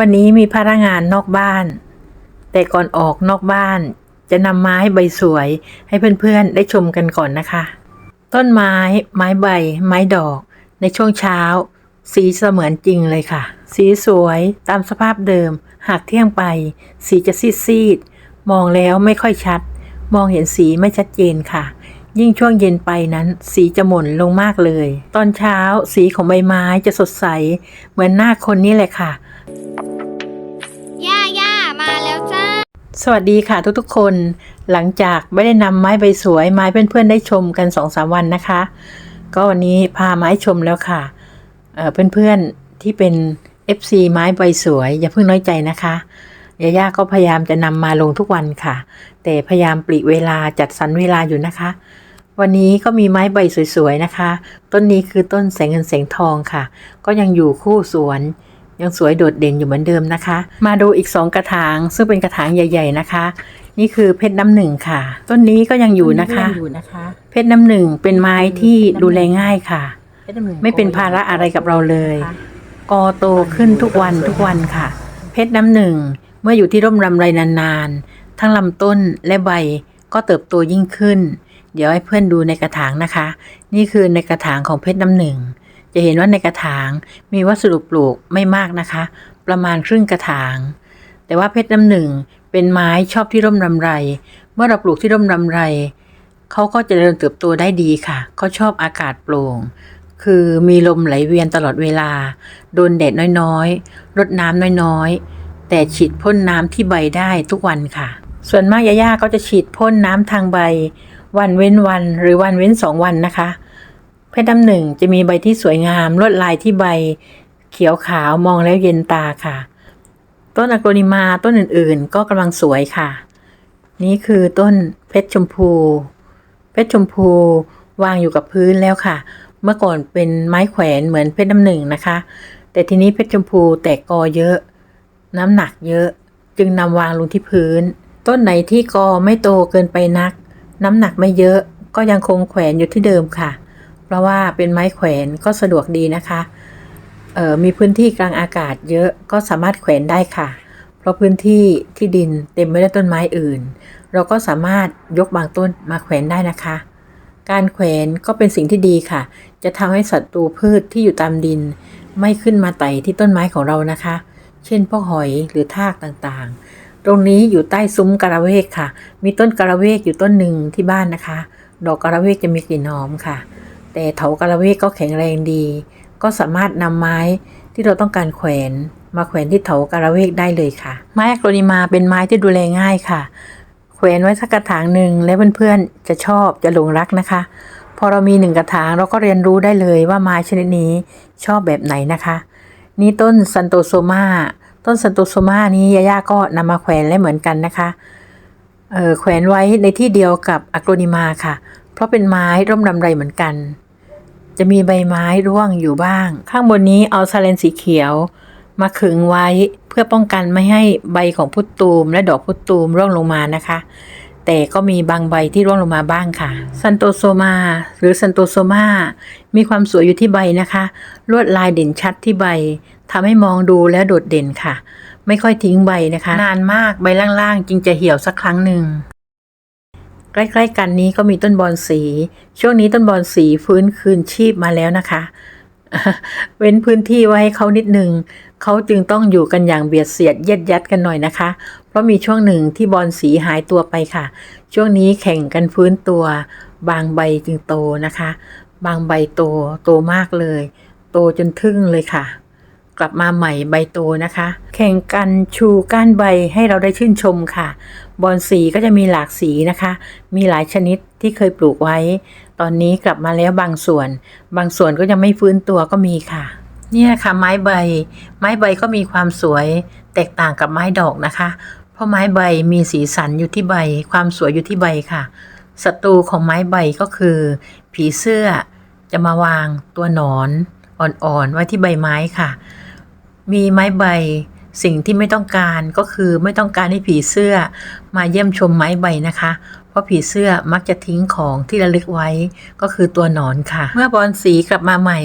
วันนี้มีพนักงานนอกบ้าน แต่ก่อนออกนอกบ้าน จะนำไม้ใบสวยให้เพื่อนๆได้ชมกันก่อนนะคะ ต้นไม้ ไม้ใบ ไม้ดอก ในช่วงเช้า สีเสมือนจริงเลยค่ะ สีสวยตามสภาพเดิม หากเที่ยงไป สีจะซีดๆมองแล้วไม่ค่อยชัด มองเห็นสีไม่ชัดเจนค่ะ ยิ่งช่วงเย็นไปนั้น สีจะหม่นลงมากเลย ตอนเช้าสีของใบไม้จะสดใส เหมือนหน้าคนนี่แหละค่ะ สวัสดีค่ะทุกๆคน หลังจากไม่ได้นำไม้ใบสวยไม้เพื่อนๆได้ชมกันสองสามวันนะคะ ก็วันนี้พาไม้ชมแล้วค่ะเเพื่อนๆที่เป็น FC ไม้ใบสวย อย่าเพิ่งน้อยใจนะคะยาย่าก็พยายามจะนำมาลงทุกวันค่ะ แต่พยายามปลีเวลาจัดสรรเวลาอยู่นะคะ วันนี้ก็มีไม้ใบสวยๆนะคะ ต้นนี้คือต้นแสงเงินแสงทองค่ะ ก็ยังอยู่คู่สวน ยังสวยโดดเด่นอยู่เหมือนเดิมนะคะ มาดูอีกสองกระถาง ซึ่งเป็นกระถางใหญ่ ๆนะคะ นี่คือเพชรน้ำหนึ่งค่ะ ต้นนี้ก็ยังอยู่นะคะ เพชรน้ำหนึ่งเป็นไม้ที่ดูแลง่ายค่ะ ไม่เป็นภาระอะไรกับเราเลย กอโตขึ้นทุกวันทุกวันค่ะ เพชรน้ำหนึ่งเมื่ออยู่ที่ร่มรำไรนานๆ ทั้งลำต้นและใบก็เติบโตยิ่งขึ้น เดี๋ยวให้เพื่อนดูในกระถางนะคะ นี่คือในกระถางของเพชรน้ำหนึ่ง จะเห็นว่าในกระถางมีวัสดุปลูกไม่มากนะคะ ประมาณครึ่งกระถาง แต่ว่าเพชรน้ำหนึ่งเป็นไม้ชอบที่ร่มรำไร เมื่อเราปลูกที่ร่มรำไร เขาก็จะเจริญเติบโตได้ดีค่ะ เขาชอบอากาศโปร่ง คือมีลมไหลเวียนตลอดเวลา โดนแดดน้อยๆ รดน้ำน้อยๆ แต่ฉีดพ่นน้ำที่ใบได้ทุกวันค่ะ ส่วนมากย่าๆก็จะฉีดพ่นน้ำทางใบ วันเว้นวันหรือวันเว้นสองวันนะคะ ชรน้ำหนึ่งจะมีใบที่สวยงามลวดลายที่ใบเขียวขาวมองแล้วเย็นตาค่ะ ต้นอะโกนิมาต้นอื่นๆ ก็กำลังสวยค่ะ นี่คือต้นเพชรชมพู เพชรชมพูวางอยู่กับพื้นแล้วค่ะ เมื่อก่อนเป็นไม้แขวนเหมือนเพชรน้ำหนึ่งนะคะ แต่ทีนี้เพชรชมพูแตกกอเยอะ น้ำหนักเยอะ จึงนำวางลงที่พื้น ต้นไหนที่กอไม่โตเกินไปนัก น้ำหนักไม่เยอะก็ยังคงแขวนอยู่ที่เดิมค่ะ เพราะว่าเป็นไม้แขวนก็สะดวกดีนะคะเออมีพื้นที่กลางอากาศเยอะก็สามารถแขวนได้ค่ะ เพราะพื้นที่ที่ดินเต็มไปด้วยต้นไม้อื่น เราก็สามารถยกบางต้นมาแขวนได้นะคะ การแขวนก็เป็นสิ่งที่ดีค่ะ จะทำให้ศัตรูพืชที่อยู่ตามดิน ไม่ขึ้นมาไต่ที่ต้นไม้ของเรานะคะ เช่นพวกหอยหรือทากต่างๆ ตรงนี้อยู่ใต้ซุ้มกระเวกค่ะ มีต้นกระเวกอยู่ต้นหนึ่งที่บ้านนะคะ ดอกกระเวกจะมีกลิ่นหอมค่ะ แต่เถากระเวกก็แข็งแรงดี ก็สามารถนำไม้ที่เราต้องการแขวนมาแขวนที่เถากระเวกได้เลยค่ะ ไม้อะโกรนิมาเป็นไม้ที่ดูแลง่ายค่ะ แขวนไว้สักกระถางหนึ่งและเพื่อนๆจะชอบจะหลงรักนะคะ พอเรามีหนึ่งกระถางเราก็เรียนรู้ได้เลยว่าไม้ชนิดนี้ชอบแบบไหนนะคะ นี่ต้นซันโตโซมาต้นซันโตโซมานี้ยาย่าก็นำมาแขวนและเหมือนกันนะคะเออแขวนไว้ในที่เดียวกับอะโกรนิมาค่ะ เพราะเป็นไม้ร่มรำไรเหมือนกัน จะมีใบไม้ร่วงอยู่บ้าง ข้างบนนี้เอาซาเลนสีเขียว มาขึงไว้เพื่อป้องกันไม่ให้ใบของพุทตูม และดอกพุทตูมร่วงลงมานะคะ แต่ก็มีบางใบที่ร่วงลงมาบ้างค่ะซันโตโซมาหรือซันโตโซมามีความสวยอยู่ที่ใบนะคะ ลวดลายเด่นชัดที่ใบทำให้มองดูแล้วโดดเด่นค่ะ ไม่ค่อยทิ้งใบนะคะ นานมากใบล่างๆ จึงจะเหี่ยวสักครั้งหนึ่ง ใกล้ๆกันนี้ก็มีต้นบอนสี ช่วงนี้ต้นบอนสีฟื้นคืนชีพมาแล้วนะคะ เว้นพื้นที่ไว้ให้เขานิดหนึ่งเขาจึงต้องอยู่กันอย่างเบียดเสียดเย็ดยัดกันหน่อยนะคะ เพราะมีช่วงหนึ่งที่บอนสีหายตัวไปค่ะ ช่วงนี้แข่งกันฟื้นตัว บางใบจึงโตนะคะ บางใบโตโตมากเลย โตจนทึ่งเลยค่ะ กลับมาใหม่ใบโตนะคะ แข่งกันชูก้านใบให้เราได้ชื่นชมค่ะ บอนสีก็จะมีหลากสีนะคะ มีหลายชนิดที่เคยปลูกไว้ ตอนนี้กลับมาแล้วบางส่วน บางส่วนก็ยังไม่ฟื้นตัวก็มีค่ะ เนี่ยค่ะไม้ใบ ไม้ใบก็มีความสวย แตกต่างกับไม้ดอกนะคะ เพราะไม้ใบมีสีสันอยู่ที่ใบ ความสวยอยู่ที่ใบค่ะศัตรูของไม้ใบก็คือ ผีเสื้อจะมาวางตัวหนอนอ่อนๆไว้ที่ใบไม้ค่ะ มีไม้ใบ สิ่งที่ไม่ต้องการก็คือไม่ต้องการให้ผีเสื้อ มาเยี่ยมชมไม้ใบนะคะ เพราะผีเสื้อมักจะทิ้งของที่ระลึกไว้ก็คือตัวหนอนค่ะ เมื่อบอลสีกลับมาใหม่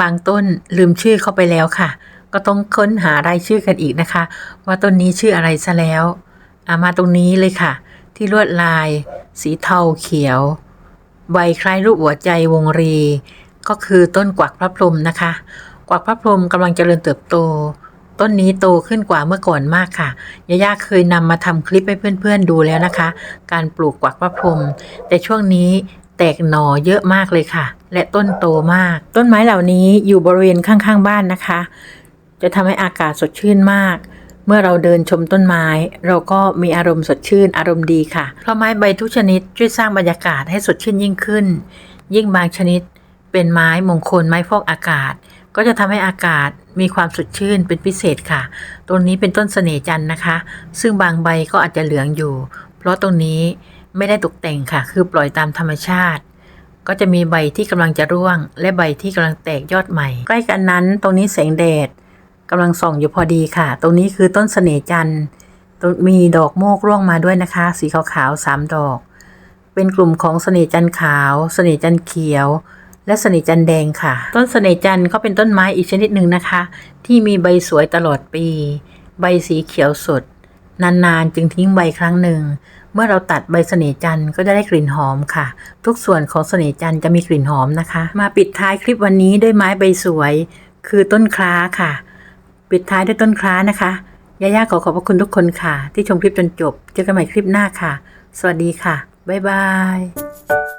บางต้นลืมชื่อเข้าไปแล้วค่ะ ก็ต้องค้นหารายชื่อกันอีกนะคะ ว่าต้นนี้ชื่ออะไรซะแล้วอามาตรงนี้เลยค่ะ ที่ลวดลาย สีเทาเขียว ใบคล้ายรูปหัวใจวงรี ก็คือต้นกวักพระพรหมนะคะ กวักพระพรหมกำลังเจริญเติบโต ต้นนี้โตขึ้นกว่าเมื่อก่อนมากค่ะยาย่าเคยนำมาทำคลิปให้เพื่อนๆดูแล้วนะคะ การปลูกกวักพระพรหมแต่ช่วงนี้แตกหน่อเยอะมากเลยค่ะ และต้นโตมาก ต้นไม้เหล่านี้อยู่บริเวณข้างๆบ้านนะคะ จะทำให้อากาศสดชื่นมากเมื่อเราเดินชมต้นไม้ เราก็มีอารมณ์สดชื่นอารมณ์ดีค่ะ เพราะไม้ใบทุกชนิดช่วยสร้างบรรยากาศให้สดชื่นยิ่งขึ้น ยิ่งบางชนิดเป็นไม้มงคลไม้ฟอกอากาศ ก็จะทำให้อากาศมีความสดชื่นเป็นพิเศษค่ะ ตรงนี้เป็นต้นเสน่ห์จันนะคะ ซึ่งบางใบก็อาจจะเหลืองอยู่ เพราะตรงนี้ไม่ได้ตกแต่งค่ะ คือปล่อยตามธรรมชาติ ก็จะมีใบที่กำลังจะร่วง และใบที่กำลังแตกยอดใหม่ ใกล้กันนั้น ตรงนี้แสงแดดกำลังส่องอยู่พอดีค่ะ ตรงนี้คือต้นเสน่ห์จันมีดอกโมกร่วงมาด้วยนะคะ สีขาวๆสามดอก เป็นกลุ่มของเสน่ห์จันขาว เสน่ห์จันเขียว และเสน่ห์จันแดงค่ะ ต้นเสน่ห์จันก็เป็นต้นไม้อีกชนิดหนึ่งนะคะ ที่มีใบสวยตลอดปี ใบสีเขียวสด นานๆจึงทิ้งใบครั้งหนึ่ง เมื่อเราตัดใบเสน่ห์จันก็จะได้กลิ่นหอมค่ะ ทุกส่วนของเสน่ห์จันจะมีกลิ่นหอมนะคะ มาปิดท้ายคลิปวันนี้ด้วยไม้ใบสวย คือต้นคล้าค่ะ ปิดท้ายด้วยต้นคล้านะคะย่าย่าขอขอบพระคุณทุกคนค่ะ ที่ชมคลิปจนจบ เจอกันใหม่คลิปหน้าค่ะ สวัสดีค่ะ บ๊ายบาย